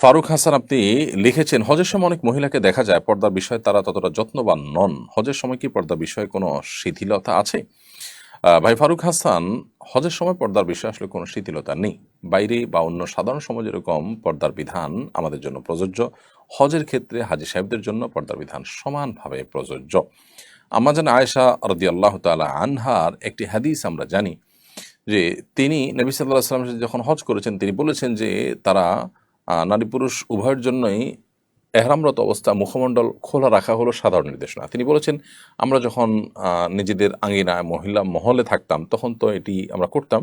ফারুক হাসান, আপনি লিখেছেন, হজের সময় অনেক মহিলাকে দেখা যায়, পর্দার বিষয়ে তারা ততটা যত্নবান নন। হজের সময় কি পর্দার বিষয়ে কোনো শিথিলতা আছে? ভাই ফারুক হাসান, হজের সময় পর্দার বিষয়ে আসলে কোনো শিথিলতা নেই। বাইরে বা অন্য সাধারণ সমাজ যেরকম পর্দার বিধান আমাদের জন্য প্রযোজ্য। হজের ক্ষেত্রে হাজি সাহেবদের জন্য পর্দার বিধান সমানভাবে প্রযোজ্য। আমাজন আয়েশা রদি আল্লাহ তালা আনহার একটি হাদিস আমরা জানি যে তিনি, নবী সাল্লাহ সাল্লাম যখন হজ করেছেন, তিনি বলেছেন যে তারা নারী পুরুষ উভয়ের জন্যই এহরামরত অবস্থা মুখমণ্ডল খোলা রাখা হলো সাধারণ নির্দেশনা। তিনি বলেছেন, আমরা যখন নিজেদের আঙ্গিনায় মহিলা মহলে থাকতাম, তখন তো এটি আমরা করতাম।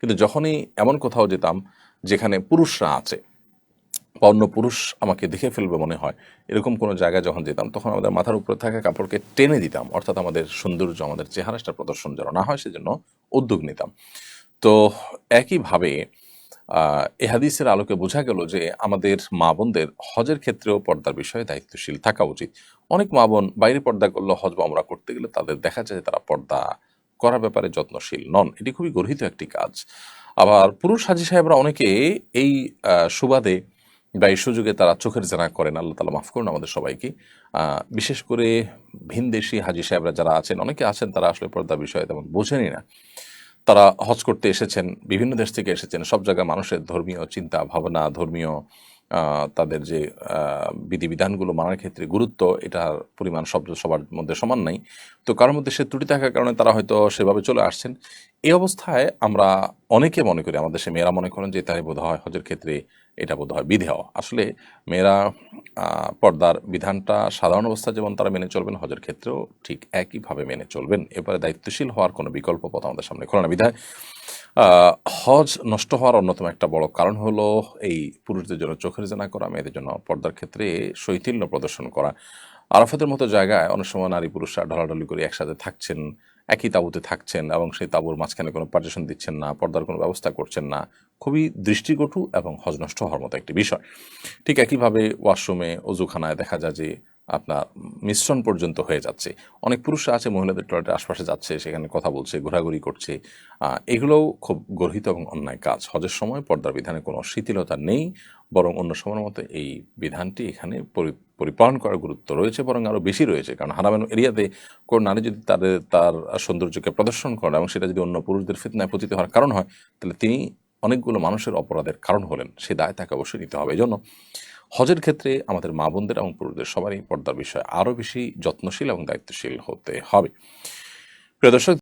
কিন্তু যখনই এমন কোথাও যেতাম, যেখানে পুরুষরা আছে, বা অন্য পুরুষ আমাকে দেখে ফেলবে মনে হয়, এরকম কোনো জায়গায় যখন যেতাম, তখন আমাদের মাথার উপরে থাকা কাপড়কে টেনে দিতাম। অর্থাৎ আমাদের সৌন্দর্য, আমাদের চেহারাটা প্রদর্শন যেন না হয়, সেজন্য উদ্যোগ নিতাম। তো একইভাবে এ হাদিসের আলোকে বোঝা গেল যে আমাদের মা বোনদের হজের ক্ষেত্রেও পর্দার বিষয়ে দায়িত্বশীল থাকা উচিত। অনেক মা বোন বাইরে পর্দা করলে হজ বা আমরা করতে গেলে তাদের দেখা যায় তারা পর্দা করার ব্যাপারে যত্নশীল নন। এটি খুবই গর্হিত একটি কাজ। আবার পুরুষ হাজি সাহেবরা অনেকে এই সুবাদে বা এই সুযোগে তারা চোখের জানা করেন। আল্লাহ তালা মাফ করুন আমাদের সবাইকে। বিশেষ করে ভিনদেশি হাজি সাহেবরা যারা আছেন, অনেকে আছেন তারা আসলে পর্দার বিষয়ে তেমন বোঝেনই না। তারা হজ করতে এসেছেন, বিভিন্ন দেশ থেকে এসেছেন, সব জায়গায় মানুষের ধর্মীয় চিন্তা, ভাবনা, ধর্মীয় তাদের যে বিধিবিধানগুলো মানার ক্ষেত্রে গুরুত্ব, এটার পরিমাণ সব, সবার মধ্যে সমান নাই। তো কারোর মধ্যে সে ত্রুটি থাকার কারণে তারা হয়তো সেভাবে চলে আসছেন। এই অবস্থায় আমরা অনেকে মনে করি, আমাদের সে মেয়েরা মনে করেন যে তাই বোধ হয় হজের ক্ষেত্রে এটা বোধ হয় বিধেয় আসলে মেয়েরা পর্দার বিধানটা সাধারণ অবস্থা যেমন তারা মেনে চলবেন, হজের ক্ষেত্রেও ঠিক একইভাবে মেনে চলবেন। এবারে দায়িত্বশীল হওয়ার কোনো বিকল্প পথ আমাদের সামনে খোলা না বিধায় হজ নষ্ট হওয়ার অন্যতম একটা বড় কারণ হলো এই পুরুষদের জন্য চোখের জানা করা, মেয়েদের জন্য পর্দার ক্ষেত্রে শৈথিল্য প্রদর্শন করা। আরাফাতের মতো জায়গায় অনেক সময় নারী পুরুষরা ঢলাঢলি করে একসাথে থাকছেন একই তাঁবুতে থাকছেন এবং সেই তাঁবুর মাঝখানে কোনো পার্টিশন দিচ্ছেন না, পর্দার কোনো ব্যবস্থা করছেন না, খুবই দৃষ্টিকটু এবং হজ নষ্ট হওয়ার মতো একটি বিষয়। ঠিক একইভাবে ওয়াশরুমে, অজুখানায় দেখা যায় যে আপনার মিশ্রণ পর্যন্ত হয়ে যাচ্ছে। অনেক পুরুষরা আছে, মহিলাদের টয়লেটের আশপাশে যাচ্ছে, সেখানে কথা বলছে, ঘোরাঘুরি করছে। এগুলোও খুব গর্হিত এবং অন্যায় কাজ। হজের সময় পর্দার বিধানে কোনো শিথিলতা নেই, বরং অন্য সময়ের মতো এই বিধানটি এখানে পরিপালন করার গুরুত্ব রয়েছে, বরং আরও বেশি রয়েছে। কারণ হারামেন এরিয়াতে কোন নারী যদি তাদের তার সৌন্দর্যকে প্রদর্শন করে এবং সেটা যদি অন্য পুরুষদের ফিতনায় পতিত হওয়ার কারণ হয়, তাহলে তিনি অনেকগুলো মানুষের অপরাধের কারণ হলেন। সে দায় তাকে অবশ্যই নিতে হবে। এই জন্য হজের ক্ষেত্রে আমাদের মা বোনদের এবং পুরুষদের সবারই পর্দার বিষয়ে আরও বেশি যত্নশীল এবং দায়িত্বশীল হতে হবে। প্রিয় দর্শক